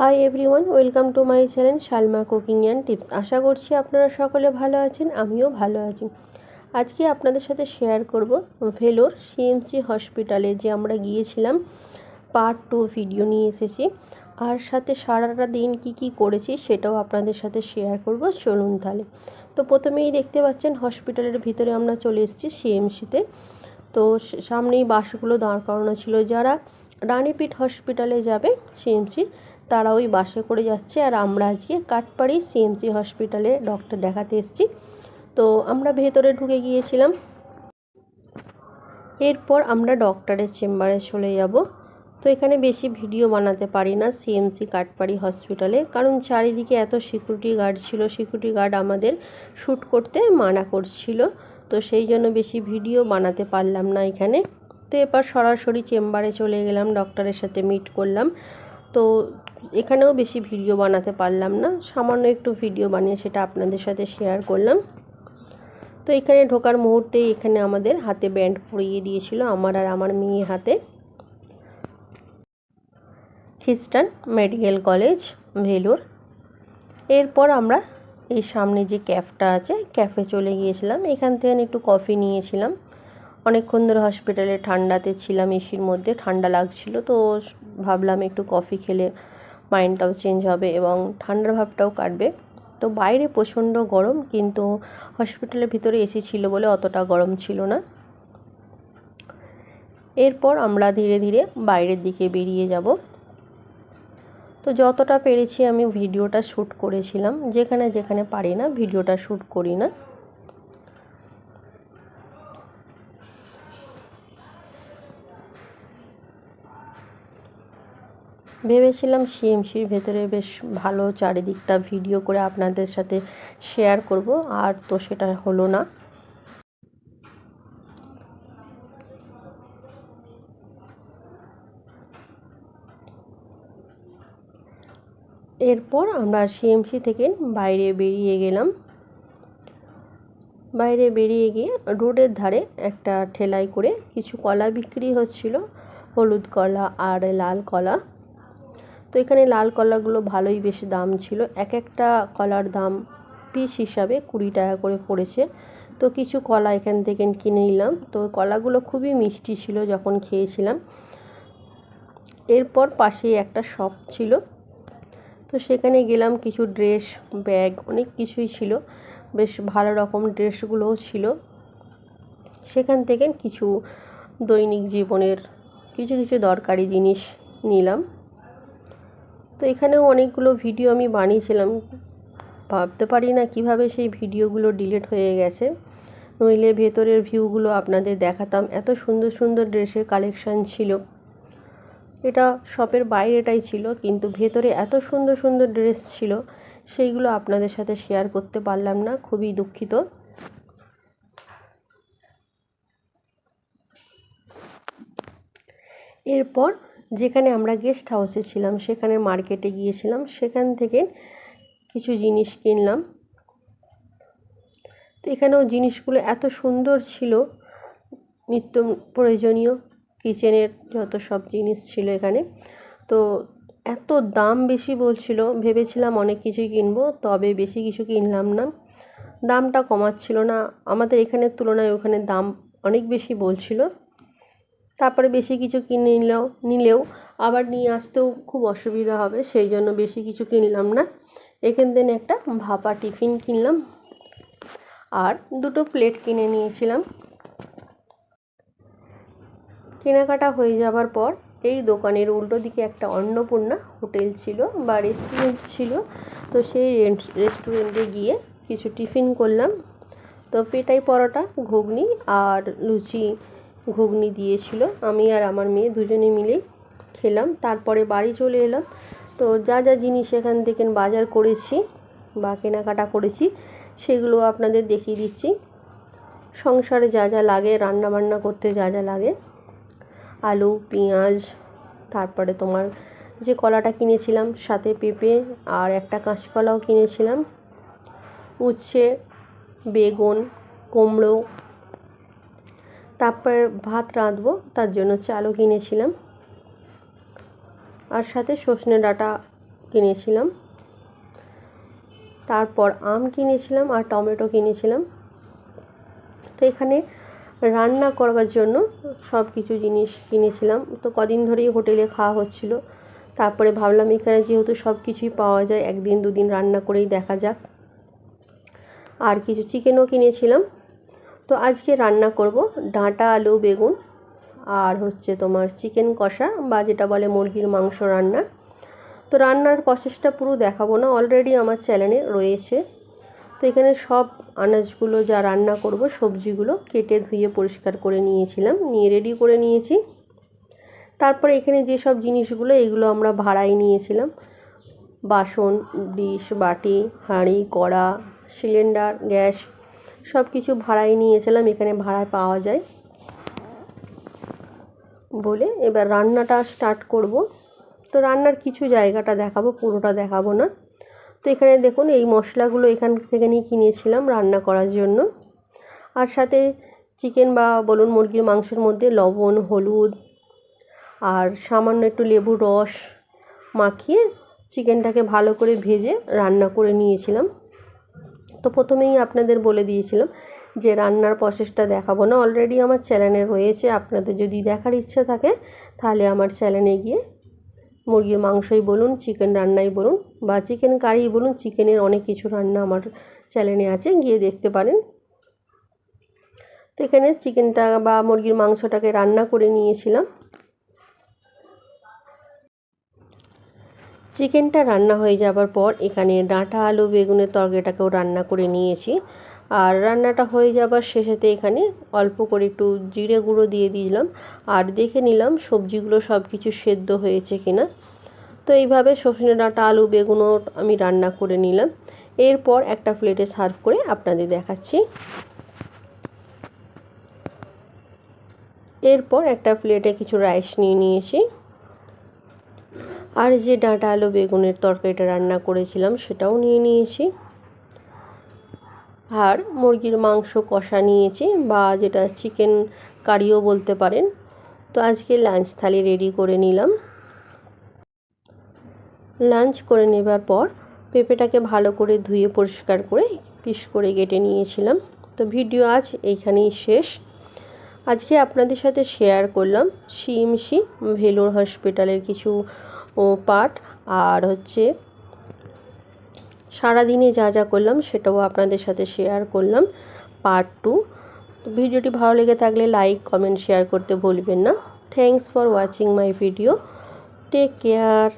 Hi everyone welcome to my channel Salma cooking and tips আশা করছি আপনারা সকলে ভালো আছেন, আমিও ভালো আছি। আজকে আপনাদের সাথে শেয়ার করব ভেলোর সিএমসি হসপিটালে যে আমরা গিয়েছিলাম পার্ট টু ভিডিও নিয়ে এসেছি। আর সাথে সারাটা দিন কি কি করেছি সেটাও আপনাদের সাথে শেয়ার করব, চলুন তাহলে। তো প্রথমেই দেখতে পাচ্ছেন হসপিটালের ভিতরে আমরা চলে এসেছি সিএমসিতে তো। সামনেই বাসগুলো দাঁড় করানো ছিল। যারা রানীপীঠ হসপিটালে যাবে সিএমসি তারা ওই বাসে করে যাচ্ছে। আর আমরা আজকে কাঠপাড়ি সিএমসি হসপিটালে ডক্টর দেখাতে এসেছি। তো আমরা ভেতরে ঢুকে গিয়েছিলাম। এরপর আমরা ডক্টরের চেম্বারে চলে যাব। তো এখানে বেশি ভিডিও বানাতে পারি না সিএমসি কাঠপাড়ি হসপিটালে কারণ চারিদিকে এত সিকিউরিটি গার্ড ছিল। সিকিউরিটি গার্ড আমাদের শ্যুট করতে মানা করছিল। তো সেই জন্য বেশি ভিডিও বানাতে পারলাম না এখানে। তো এরপর সরাসরি চেম্বারে চলে গেলাম ডক্টরের সাথে মিট করলাম। তো এখানেও বেশি ভিডিও বানাতে পারলাম না। সামান্য একটু ভিডিও বানিয়ে সেটা আপনাদের সাথে শেয়ার করলাম। তো এখানে ঢোকার মুহূর্তে এখানে আমাদের হাতে ব্যান্ড পরিয়ে দিয়েছিল আমার আর আমার মেয়ে হাতে। খ্রিস্টান মেডিকেল কলেজ, ভেলোর। এরপর আমরা এই সামনে যে ক্যাফটা আছে, ক্যাফে চলে গিয়েছিলাম। এখান থেকে আমি একটু কফি নিয়েছিলাম। অনেকক্ষণ ধরে হসপিটালে ঠান্ডাতে ছিলাম, এসির মধ্যে ঠান্ডা লাগছিল, তো ভাবলাম একটু কফি খেলে মাইন্ডটাও চেঞ্জ হবে এবং ঠান্ডার ভাবটাও কাটবে। তো বাইরে প্রচণ্ড গরম, কিন্তু হসপিটালের ভিতরে এসি ছিল বলে অতটা গরম ছিল না। এরপর আমরা ধীরে ধীরে বাইরের দিকে বেরিয়ে যাব। তো যতটা পেরেছি আমি ভিডিওটা শ্যুট করেছিলাম। যেখানে যেখানে পারি না, ভিডিওটা শ্যুট করি না। ভেবেছিলাম সিএমসির ভেতরে বেশ ভালো চারিদিকটা ভিডিও করে আপনাদের সাথে শেয়ার করব, আর তো সেটা হলো না। এরপর আমরা সিএমসি থেকে বাইরে বেরিয়ে গেলাম। বাইরে বেরিয়ে গিয়ে রোডের ধারে একটা ঠেলাই করে কিছু কলা বিক্রি হচ্ছিল, হলুদ কলা আর লাল কলা। তো এখানে লাল কলাগুলো ভালোই বেশ দাম ছিল। এক একটা কলার দাম পিস হিসাবে কুড়ি টাকা করে পড়েছে। তো কিছু কলা এখান থেকে কিনে নিলাম। তো কলাগুলো খুবই মিষ্টি ছিল যখন খেয়েছিলাম। এরপর পাশেই একটা শপ ছিল। তো সেখানে গেলাম, কিছু ড্রেস, ব্যাগ অনেক কিছুই ছিল। বেশ ভালো রকম ড্রেসগুলোও ছিল। সেখান থেকে কিছু দৈনিক জীবনের কিছু কিছু দরকারি জিনিস নিলাম। তো এখানেও অনেকগুলো ভিডিও আমি বানিয়েছিলাম। ভাবতে পারি না কীভাবে সেই ভিডিওগুলো ডিলিট হয়ে গেছে। নইলে ভেতরের ভিউগুলো আপনাদের দেখাতাম। এত সুন্দর সুন্দর ড্রেসের কালেকশান ছিল। এটা শপের বাইরেটাই ছিল, কিন্তু ভেতরে এত সুন্দর সুন্দর ড্রেস ছিল, সেইগুলো আপনাদের সাথে শেয়ার করতে পারলাম না। খুবই দুঃখিত। এরপর যেখানে আমরা গেস্ট হাউসে ছিলাম, সেখানে মার্কেটে গিয়েছিলাম, সেখান থেকে কিছু জিনিস কিনলাম। তো এখানেও জিনিসগুলো এত সুন্দর ছিল, নিত্য প্রয়োজনীয় কিচেনের যত সব জিনিস ছিল এখানে। তো এত দাম বেশি বলছিল, ভেবেছিলাম অনেক কিছুই কিনবো, তবে বেশি কিছু কিনলাম না। দামটা কমাচ্ছিল না। আমাদের এখানের তুলনায় ওখানে দাম অনেক বেশি বলছিল। তারপরে বেশি কিছু কিনে নিলেও নিলেও আবার নিয়ে আসতেও খুব অসুবিধা হবে, সেই জন্য বেশি কিছু কিনলাম না। এখান থেকে একটা ভাপা টিফিন কিনলাম আর দুটো প্লেট কিনে নিয়েছিলাম। কেনাকাটা হয়ে যাবার পর এই দোকানের উল্টো দিকে একটা অন্নপূর্ণা হোটেল ছিল বা রেস্টুরেন্ট ছিল, তো সেই রেস্টুরেন্টে গিয়ে কিছু টিফিন করলাম। তো পেটাই পরোটা, ঘুগনি আর লুচি ঘুগনি দিয়েছিল। আমি আর আমার মেয়ে দুজনে মিলেই খেলাম। তারপরে বাড়ি চলে এলাম। তো যা যা জিনিস এখান থেকে বাজার করেছি বা কেনাকাটা করেছি, সেগুলো আপনাদের দেখিয়ে দিচ্ছি। সংসারে যা যা লাগে রান্না বান্না করতে যা যা লাগে। আলু, পেঁয়াজ, তারপরে তোমার যে কলাটা কিনেছিলাম, সাথে পেঁপে আর একটা কাঁচকলাও কিনেছিলাম। উচ্ছে, বেগুন, কুমড়ো তারপরে ভাত রাঁধবো, তার জন্য চালও কিনেছিলাম। আর সাথে সজনে ডাঁটা কিনেছিলাম। তারপর আম কিনেছিলাম আর টমেটো কিনেছিলাম। তো এখানে রান্না করবার জন্য সব কিছু জিনিস কিনেছিলাম। তো কদিন ধরেই হোটেলে খাওয়া হচ্ছিল। তারপরে ভাবলাম, এখানে যেহেতু সব কিছুই পাওয়া যায়, একদিন দুদিন রান্না করেই দেখা যাক। আর কিছু চিকেনও কিনেছিলাম। তো আজকে রান্না করব ডাঁটা, আলু, বেগুন আর হচ্ছে তোমার চিকেন কষা বা যেটা বলে মুরগির মাংস রান্না। তো রান্নার প্রসেসটা পুরো দেখাবো না অলরেডি আমার চ্যানেলে রয়েছে। তো এখানে সব আনাজগুলো যা রান্না করব, সবজিগুলো কেটে ধুয়ে পরিষ্কার করে নিয়েছিলাম, নিয়ে রেডি করে নিয়েছি। তারপরে এখানে যেসব জিনিসগুলো, এগুলো আমরা ভাড়ায় নিয়েছিলাম। বাসন, ডিশ, বাটি, হাঁড়ি, কড়া, সিলিন্ডার, গ্যাস সব কিছু ভাড়ায় নিয়েছিলাম, এখানে ভাড়ায় পাওয়া যায়। বলে এবার রান্নাটা স্টার্ট করব। তো রান্নার কিছু জায়গাটা দেখাবো, পুরোটা দেখাবো না। তো এখানে দেখুন, এই মশলাগুলো এখান থেকে নিয়ে কিনেছিলাম রান্না করার জন্য। আর সাথে চিকেন বা বলুন মুরগির মাংসের মধ্যে লবণ, হলুদ, আর সামান্য একটু লেবুর রস মাখিয়ে চিকেনটাকে ভালো করে ভেজে রান্না করে নিয়েছিলাম। তো প্রথমেই আপনাদের বলে দিয়েছিলাম যে রান্নার প্রসেসটা দেখাবো না। অলরেডি আমার চ্যানেলে রয়েছে, আপনাদের যদি দেখার ইচ্ছা থাকে তাহলে আমার চ্যানেলে গিয়ে মুরগির মাংসই বলুন, চিকেন রান্নাই বলুন বা চিকেন কারি বলুন, চিকেনের অনেক কিছু রান্না আমার চ্যানেলে আছে, গিয়ে দেখতে পারেন। তো এখানে চিকেনটা বা মুরগির মাংসটাকে রান্না করে নিয়েছিলাম। চিকেনটা রান্না হয়ে যাবার পর এখানে ডাঁটা, আলু, বেগুনের তরকারিটাকেও রান্না করে নিয়েছি। আর রান্নাটা হয়ে যাবার শেষেতে এখানে অল্প করে একটু জিরে গুঁড়ো দিয়ে দিলাম আর দেখে নিলাম সবজিগুলো সব কিছু সেদ্ধ হয়েছে কিনা। তো এইভাবে সজনে ডাঁটা, আলু, বেগুনও আমি রান্না করে নিলাম। এরপর একটা প্লেটে সার্ভ করে আপনাদের দেখাচ্ছি। এরপর একটা প্লেটে কিছু রাইস নিয়ে নিয়েছি। আর যে ডাঁটা আলু বেগুনের তরকারিটা রান্না করেছিলাম সেটাও নিয়ে নিয়েছি। আর মুরগির মাংস কষা নিয়েছি বা যেটা চিকেন কারিও বলতে পারেন। তো আজকে লাঞ্চ থালি রেডি করে নিলাম। লাঞ্চ করে নেবার পর পেঁপেটাকে ভালো করে ধুয়ে পরিষ্কার করে পিস করে কেটে নিয়েছিলাম। তো ভিডিও আজ এইখানেই শেষ। আজকে আপনাদের সাথে শেয়ার করলাম সিএমসি ভেলোর হসপিটালের কিছু পার্ট আর হচ্ছে সারাদিনে যা যা করলাম সেটাও আপনাদের সাথে শেয়ার করলাম পার্ট টু ভিডিওটি ভালো লেগে থাকলে লাইক কমেন্ট শেয়ার করতে ভুলবেন না। Thanks for watching my video take care